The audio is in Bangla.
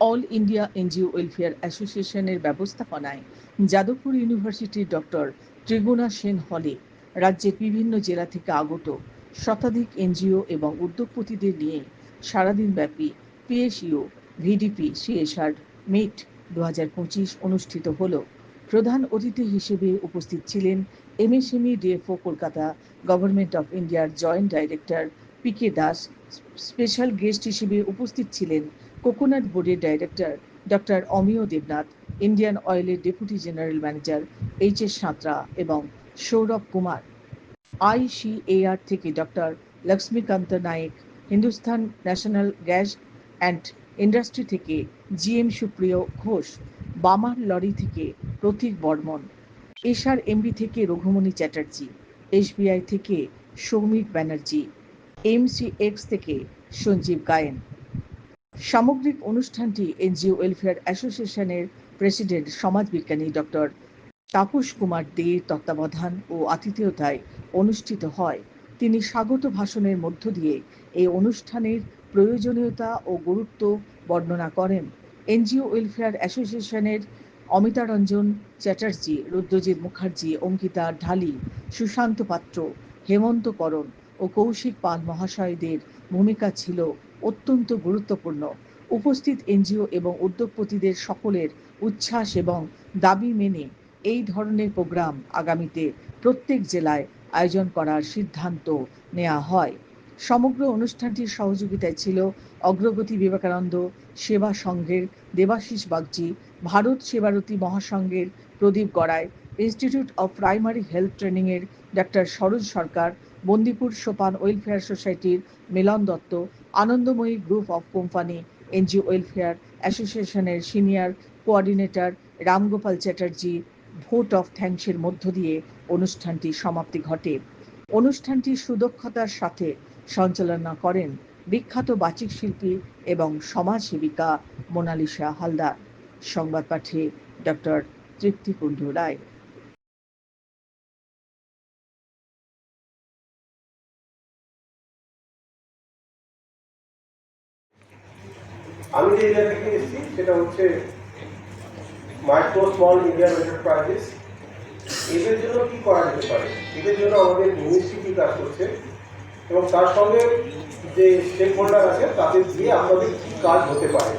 অল ইন্ডিয়া এনজিও ওয়েলফেয়ার অ্যাসোসিয়েশনের ব্যবস্থাপনায় যাদবপুর ইউনিভার্সিটির ডক্টর ত্রিগুণা সেন হলে রাজ্যের বিভিন্ন জেলা থেকে আগত শতাধিক এনজিও এবং উদ্যোগপতিদের নিয়ে সারাদিন ব্যাপী পিএসইউ, ভিডিপি, সিএসআর, মিট দু হাজার পঁচিশ অনুষ্ঠিত হল। প্রধান অতিথি হিসেবে উপস্থিত ছিলেন MSME DFO Kolkata government of ইন্ডিয়ার joint director P K Das. Special guest হিসেবে উপস্থিত ছিলেন কোকোনাট বোর্ডের director doctor Amiya Debnath Indian অয়েলের deputy general manager H S Santra এবং সৌরভ কুমার। আইসিএআর থেকে doctor Laxmikanta Nayek Hindustan national gas and industry থেকে জি এম সুপ্রিয় ঘোষ বামার লরি থেকে প্রতীক বর্মন এসআর এমবি থেকে রঘুমণি চ্যাটার্জি এসবিআই থেকে সৌমিক ব্যানার্জি এমসিএক্স থেকে সঞ্জীব গায়েন সামগ্রিক অনুষ্ঠানটি এনজিও ওয়েলফেয়ার অ্যাসোসিয়েশনের প্রেসিডেন্ট সমাজবিজ্ঞানী ডক্টর তাপস কুমার দের তত্ত্বাবধান ও আতিথেয়তায় অনুষ্ঠিত হয়। তিনি স্বাগত ভাষণের মধ্য দিয়ে এই অনুষ্ঠানের প্রয়োজনীয়তা ও গুরুত্ব বর্ণনা করেন। এনজিও ওয়েলফেয়ার অ্যাসোসিয়েশনের অমিতারঞ্জন চ্যাটার্জি, রুদ্রজিৎ মুখার্জি, অঙ্কিতা ঢালি, সুশান্ত পাত্র, হেমন্ত করণ ও কৌশিক পাল মহাশয়দের ভূমিকা ছিল অত্যন্ত গুরুত্বপূর্ণ। উপস্থিত এনজিও এবং উদ্যোগপতিদের সকলের উচ্ছ্বাস এবং দাবি মেনে এই ধরনের প্রোগ্রাম আগামীতে প্রত্যেক জেলায় আয়োজন করার সিদ্ধান্ত নেওয়া হয়। সমগ্র অনুষ্ঠানটির সহযোগিতায় ছিল অগ্রগতি বিবেকানন্দ সেবা সংঘের Debashis Bagchi, Bharat Sebarati মহাসংঘের Pradip Garai, institute of primary health ট্রেনিংয়ের ডাক্তার সরোজ সরকার বন্দিপুর সোপান ওয়েলফেয়ার সোসাইটির Milan Dutta, Anandamayi group of company NGO welfare অ্যাসোসিয়েশনের senior coordinator Ramgopal Chatterjee, vote of থ্যাঙ্কসের মধ্য দিয়ে অনুষ্ঠানটি সমাপ্তি ঘটে। অনুষ্ঠানটি সুদক্ষতার সাথে সঞ্চালনা করেন বিখ্যাত বাচিক শিল্পী এবং সমাজসেবিকা মোনালিসা হালদার। সংবাদ পাঠে ডক্টর তৃপ্তিকুণ্ড রায়। আমি যে এরিয়া থেকে এসেছি, সেটা হচ্ছে মাইক্রো স্মল ইন্ডিয়ান এন্টারপ্রাইজেস এদের জন্য কি করা যেতে পারে? এদের জন্য আমাদের মিনিস্ট্রি কাজ করছে? এবং তার সঙ্গে যে স্টেক হোল্ডার আছে, তাদের দিয়ে আমাদের কী কাজ হতে পারে?